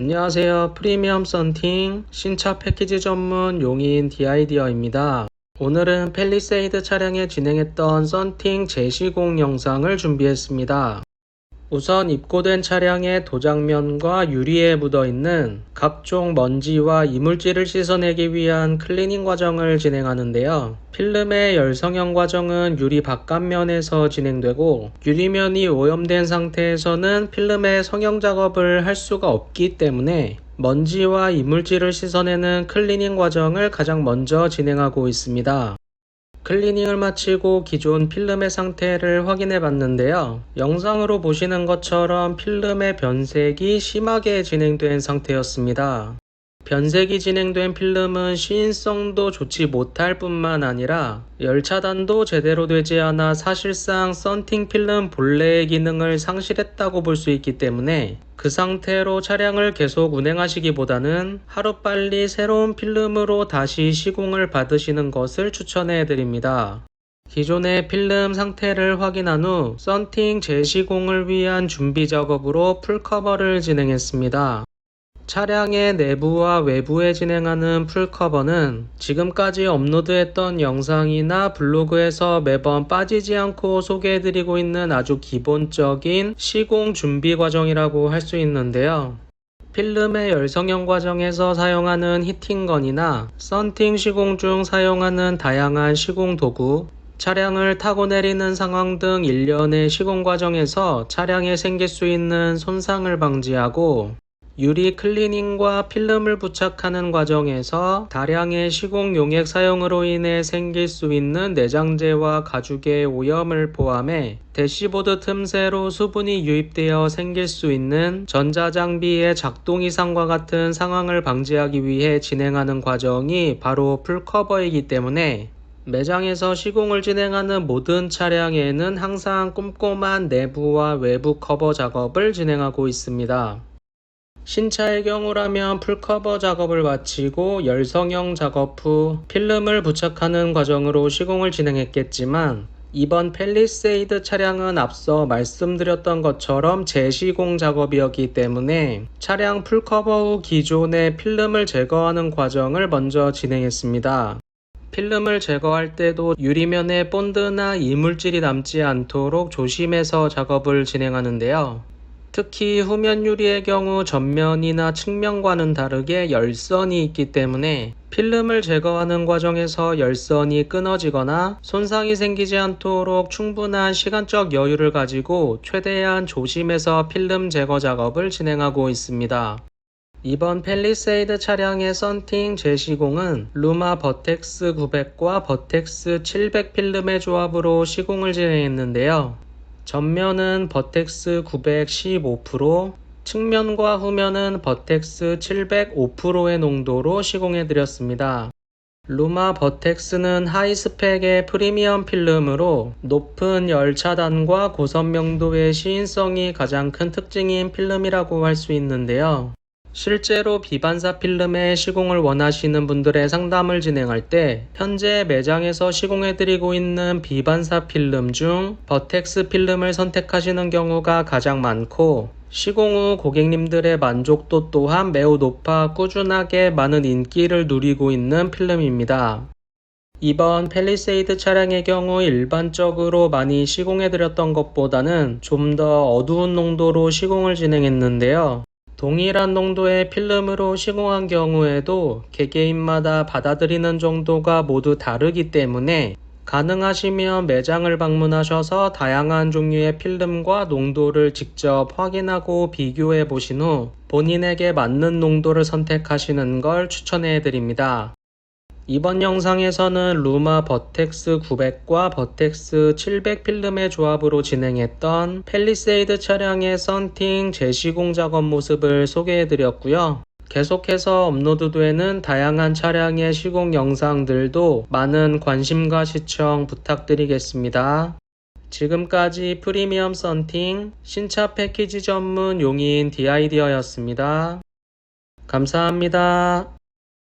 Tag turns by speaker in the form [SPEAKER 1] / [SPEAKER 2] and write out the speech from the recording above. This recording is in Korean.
[SPEAKER 1] 안녕하세요. 프리미엄 썬팅 신차 패키지 전문 용인 디아이디어입니다. 오늘은 펠리세이드 차량에 진행했던 썬팅 재시공 영상을 준비했습니다. 우선 입고된 차량의 도장면과 유리에 묻어있는 각종 먼지와 이물질을 씻어내기 위한 클리닝 과정을 진행하는데요. 필름의 열성형 과정은 유리 바깥면에서 진행되고 유리면이 오염된 상태에서는 필름의 성형 작업을 할 수가 없기 때문에 먼지와 이물질을 씻어내는 클리닝 과정을 가장 먼저 진행하고 있습니다. 클리닝을 마치고 기존 필름의 상태를 확인해 봤는데요. 영상으로 보시는 것처럼 필름의 변색이 심하게 진행된 상태였습니다. 변색이 진행된 필름은 시인성도 좋지 못할 뿐만 아니라 열 차단도 제대로 되지 않아 사실상 썬팅 필름 본래의 기능을 상실했다고 볼 수 있기 때문에 그 상태로 차량을 계속 운행하시기보다는 하루빨리 새로운 필름으로 다시 시공을 받으시는 것을 추천해 드립니다. 기존의 필름 상태를 확인한 후 썬팅 재시공을 위한 준비 작업으로 풀커버를 진행했습니다. 차량의 내부와 외부에 진행하는 풀커버는 지금까지 업로드했던 영상이나 블로그에서 매번 빠지지 않고 소개해드리고 있는 아주 기본적인 시공 준비 과정이라고 할 수 있는데요. 필름의 열성형 과정에서 사용하는 히팅건이나 썬팅 시공 중 사용하는 다양한 시공 도구, 차량을 타고 내리는 상황 등 일련의 시공 과정에서 차량에 생길 수 있는 손상을 방지하고 유리 클리닝과 필름을 부착하는 과정에서 다량의 시공 용액 사용으로 인해 생길 수 있는 내장재와 가죽의 오염을 포함해 대시보드 틈새로 수분이 유입되어 생길 수 있는 전자장비의 작동 이상과 같은 상황을 방지하기 위해 진행하는 과정이 바로 풀커버이기 때문에 매장에서 시공을 진행하는 모든 차량에는 항상 꼼꼼한 내부와 외부 커버 작업을 진행하고 있습니다. 신차의 경우라면 풀커버 작업을 마치고 열성형 작업 후 필름을 부착하는 과정으로 시공을 진행했겠지만 이번 펠리세이드 차량은 앞서 말씀드렸던 것처럼 재시공 작업이었기 때문에 차량 풀커버 후 기존의 필름을 제거하는 과정을 먼저 진행했습니다. 필름을 제거할 때도 유리면에 본드나 이물질이 남지 않도록 조심해서 작업을 진행하는데요. 특히 후면 유리의 경우 전면이나 측면과는 다르게 열선이 있기 때문에 필름을 제거하는 과정에서 열선이 끊어지거나 손상이 생기지 않도록 충분한 시간적 여유를 가지고 최대한 조심해서 필름 제거 작업을 진행하고 있습니다. 이번 펠리세이드 차량의 썬팅 재시공은 루마 버텍스 900과 버텍스 700 필름의 조합으로 시공을 진행했는데요. 전면은 버텍스 900 15%, 측면과 후면은 버텍스 700 5%의 농도로 시공해 드렸습니다. 루마 버텍스는 하이스펙의 프리미엄 필름으로 높은 열 차단과 고선 명도의 시인성이 가장 큰 특징인 필름이라고 할 수 있는데요. 실제로 비반사 필름의 시공을 원하시는 분들의 상담을 진행할 때 현재 매장에서 시공해드리고 있는 비반사 필름 중 버텍스 필름을 선택하시는 경우가 가장 많고 시공 후 고객님들의 만족도 또한 매우 높아 꾸준하게 많은 인기를 누리고 있는 필름입니다. 이번 펠리세이드 차량의 경우 일반적으로 많이 시공해드렸던 것보다는 좀 더 어두운 농도로 시공을 진행했는데요. 동일한 농도의 필름으로 시공한 경우에도 개개인마다 받아들이는 정도가 모두 다르기 때문에 가능하시면 매장을 방문하셔서 다양한 종류의 필름과 농도를 직접 확인하고 비교해 보신 후 본인에게 맞는 농도를 선택하시는 걸 추천해 드립니다. 이번 영상에서는 루마 버텍스 900과 버텍스 700 필름의 조합으로 진행했던 펠리세이드 차량의 썬팅 재시공 작업 모습을 소개해 드렸고요. 계속해서 업로드되는 다양한 차량의 시공 영상들도 많은 관심과 시청 부탁드리겠습니다. 지금까지 프리미엄 썬팅 신차 패키지 전문 용인 디아이디어였습니다. 감사합니다.